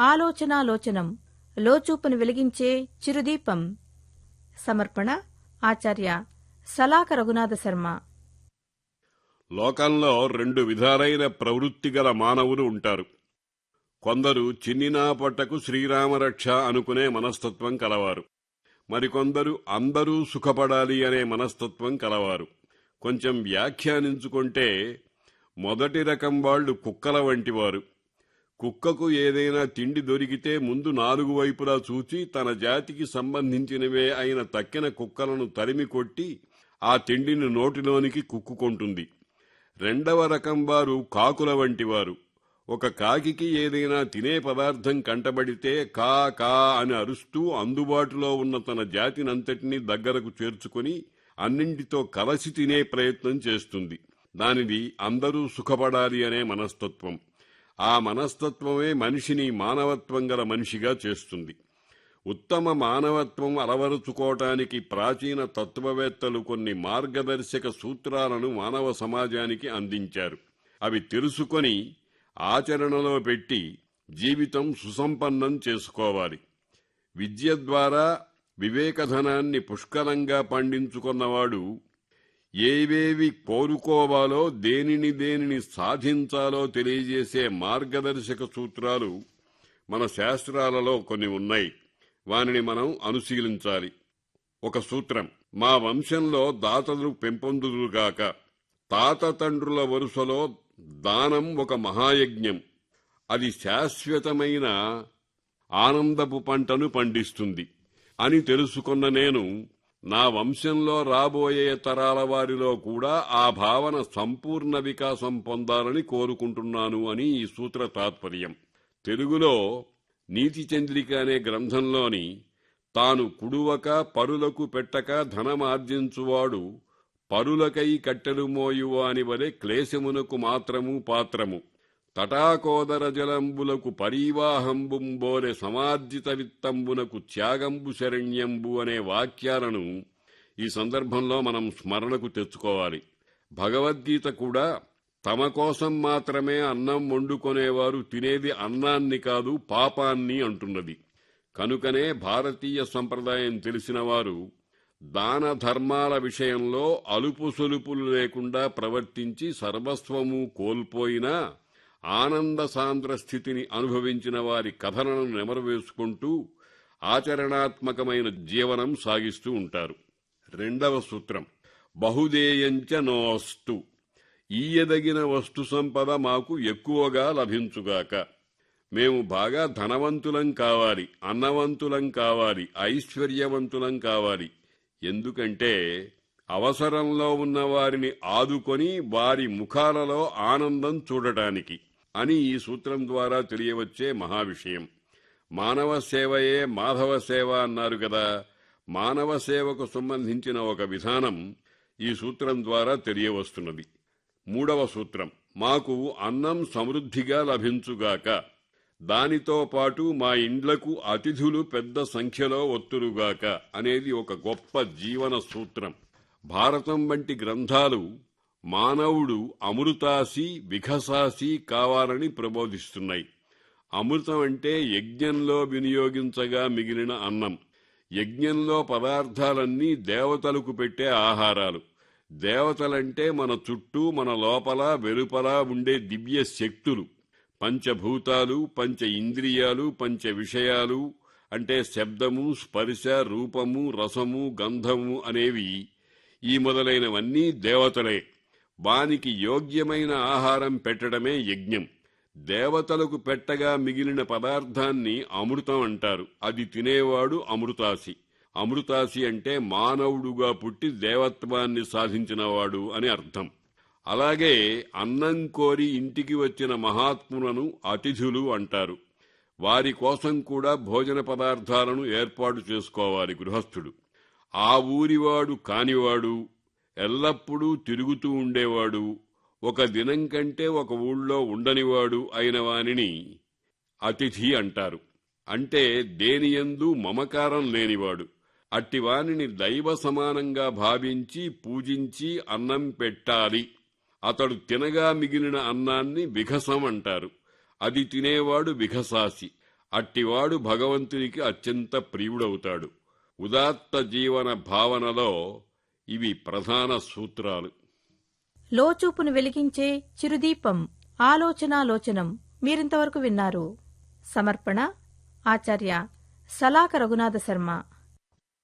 ఆలోచనాలోచనం లోచూపును వెలిగించే చిరుదీపం. సమర్పణ ఆచార్య సలాక రఘునాథ శర్మ. లోకంలో రెండు విధాలైన ప్రవృత్తి గల మానవులు ఉంటారు. కొందరు చిన్నినా పట్టకు శ్రీరామరక్ష అనుకునే మనస్తత్వం కలవారు. మరికొందరు అందరూ సుఖపడాలి అనే మనస్తత్వం కలవారు. కొంచెం వ్యాఖ్యానించుకుంటే మొదటి రకం వాళ్ళు కుక్కల వంటివారు. కుక్కకు ఏదైనా తిండి దొరికితే ముందు నాలుగు వైపులా చూచి తన జాతికి సంబంధించినవే అయిన తక్కిన కుక్కలను తరిమి కొట్టి ఆ తిండిని నోటిలోనికి కుక్కుకుంటుంది. రెండవ రకం వారు కాకుల వంటివారు ఒక కాకికి ఏదైనా తినే పదార్థం కంటబడితే కా కా అని అరుస్తూ అందుబాటులో ఉన్న తన జాతినంతటినీ దగ్గరకు చేర్చుకుని అన్నింటితో కలసి తినే ప్రయత్నం చేస్తుంది. దానిది అందరూ సుఖపడాలి అనే మనస్తత్వం. ఆ మనస్తత్వమే మనిషిని మానవత్వం గల మనిషిగా చేస్తుంది. ఉత్తమ మానవత్వం అలవరుచుకోవటానికి ప్రాచీన తత్వవేత్తలు కొన్ని మార్గదర్శక సూత్రాలను మానవ సమాజానికి అందించారు. అవి తెలుసుకొని ఆచరణలో పెట్టి జీవితం సుసంపన్నం చేసుకోవాలి. విద్య ద్వారా వివేకధనాన్ని పుష్కలంగా పండించుకున్నవాడు ఏవేవి కోరుకోవాలో దేనిని దేనిని సాధించాలో తెలియజేసే మార్గదర్శక సూత్రాలు మన శాస్త్రాలలో కొన్ని ఉన్నాయి. వానిని మనం అనుశీలించాలి. ఒక సూత్రం మా వంశంలో దాతలు పెంపొందుదుగాక తాత తండ్రుల వరుసలో దానం ఒక మహాయజ్ఞం. అది శాశ్వతమైన ఆనందపు పంటను పండిస్తుంది. అని తెలుసుకున్న నేను నా వంశంలో రాబోయే తరాల వారిలో కూడా ఆ భావన సంపూర్ణ వికాసం పొందాలని కోరుకుంటున్నాను అని ఈ సూత్ర తాత్పర్యం. తెలుగులో నీతి చంద్రిక అనే గ్రంథంలోని తాను కుడువక పరులకు పెట్టక ధనమార్జించువాడు పరులకై కట్టెలు మోయువాని వలె క్లేశమునకు మాత్రము పాత్రము. తటాకోదర జలంబులకు పరీవాహంబుంబోలె సమార్జిత విత్తంబునకు త్యాగంబు శరణ్యంబు అనే వాక్యాలను ఈ సందర్భంలో మనం స్మరణకు తెచ్చుకోవాలి. భగవద్గీత కూడా తమ కోసం మాత్రమే అన్నం వండుకొనేవారు తినేది అన్నాన్ని కాదు పాపాన్ని అంటున్నది. కనుకనే భారతీయ సంప్రదాయం తెలిసినవారు దాన ధర్మాల విషయంలో అలుపు సొలుపులు లేకుండా ప్రవర్తించి సర్వస్వము కోల్పోయినా ఆనంద సాంద్ర స్థితిని అనుభవించిన వారి కథలను నెమరవేసుకుంటూ ఆచరణాత్మకమైన జీవనం సాగిస్తూ ఉంటారు. రెండవ సూత్రం. బహుదేయంచ నోస్తు. ఈయదగిన వస్తు సంపద మాకు ఎక్కువగా లభించుగాక. మేము బాగా ధనవంతులం కావాలి అన్నవంతులం కావాలి ఐశ్వర్యవంతులం కావాలి. ఎందుకంటే అవసరంలో ఉన్న వారిని ఆదుకొని వారి ముఖాలలో ఆనందం చూడటానికి. అని ఈ సూత్రం ద్వారా తెలియవచ్చే మహావిషయం. మానవ సేవయే మాధవ సేవ అన్నారు కదా మానవ సేవకు సంబంధించిన ఒక విధానం ఈ సూత్రం ద్వారా తెలియవస్తున్నది. మూడవ సూత్రం మాకు అన్నం సమృద్ధిగా లభించుగాక. దానితో పాటు మా ఇండ్లకు అతిథులు పెద్ద సంఖ్యలో ఒత్తురుగాక అనేది ఒక గొప్ప జీవన సూత్రం. భారతం వంటి గ్రంథాలు మానవుడు అమృతాసి విఘసాసి కావాలని ప్రబోధిస్తున్నాయి. అమృతం అంటే యజ్ఞంలో వినియోగించగా మిగిలిన అన్నం. యజ్ఞంలో పదార్థాలన్నీ దేవతలకు పెట్టే ఆహారాలు. దేవతలంటే మన చుట్టూ మన లోపల వెలుపల ఉండే దివ్య శక్తులు. పంచభూతాలు పంచ ఇంద్రియాలు పంచ విషయాలు అంటే శబ్దము స్పర్శ రూపము రసము గంధము అనేవి ఈ మొదలైనవన్నీ దేవతలే. వానికి యోగ్యమైన ఆహారం పెట్టడమే యజ్ఞం. దేవతలకు పెట్టగా మిగిలిన పదార్థాన్ని అమృతం అంటారు. అది తినేవాడు అమృతాసి. అమృతాసి అంటే మానవుడుగా పుట్టి దేవత్వాన్ని సాధించినవాడు అని అర్థం. అలాగే అన్నం కోరి ఇంటికి వచ్చిన మహాత్ములను అతిథులు అంటారు. వారి కోసం కూడా భోజన పదార్థాలను ఏర్పాటు చేసుకోవాలి గృహస్థుడు. ఆ ఊరివాడు కానివాడు ఎల్లప్పుడూ తిరుగుతూ ఉండేవాడు. ఒక దినం కంటే ఒక ఊళ్ళో ఉండనివాడు అయిన వానిని అతిథి అంటారు. అంటే దేనియందు మమకారం లేనివాడు. అట్టివానిని దైవ సమానంగా భావించి పూజించి అన్నం పెట్టాలి. అతడు తినగా మిగిలిన అన్నాన్ని విఘసం అంటారు. అది తినేవాడు విఘసాసి. అట్టివాడు భగవంతునికి అత్యంత ప్రియుడవుతాడు. ఉదాత్త జీవన భావనలో ఇవి ప్రధాన సూత్రాలు. లోచూపును వెలిగించే చిరుదీపం ఆలోచనాలోచనం మీరింతవరకు విన్నారు. సమర్పణ ఆచార్య సలాక రఘునాథ శర్మ.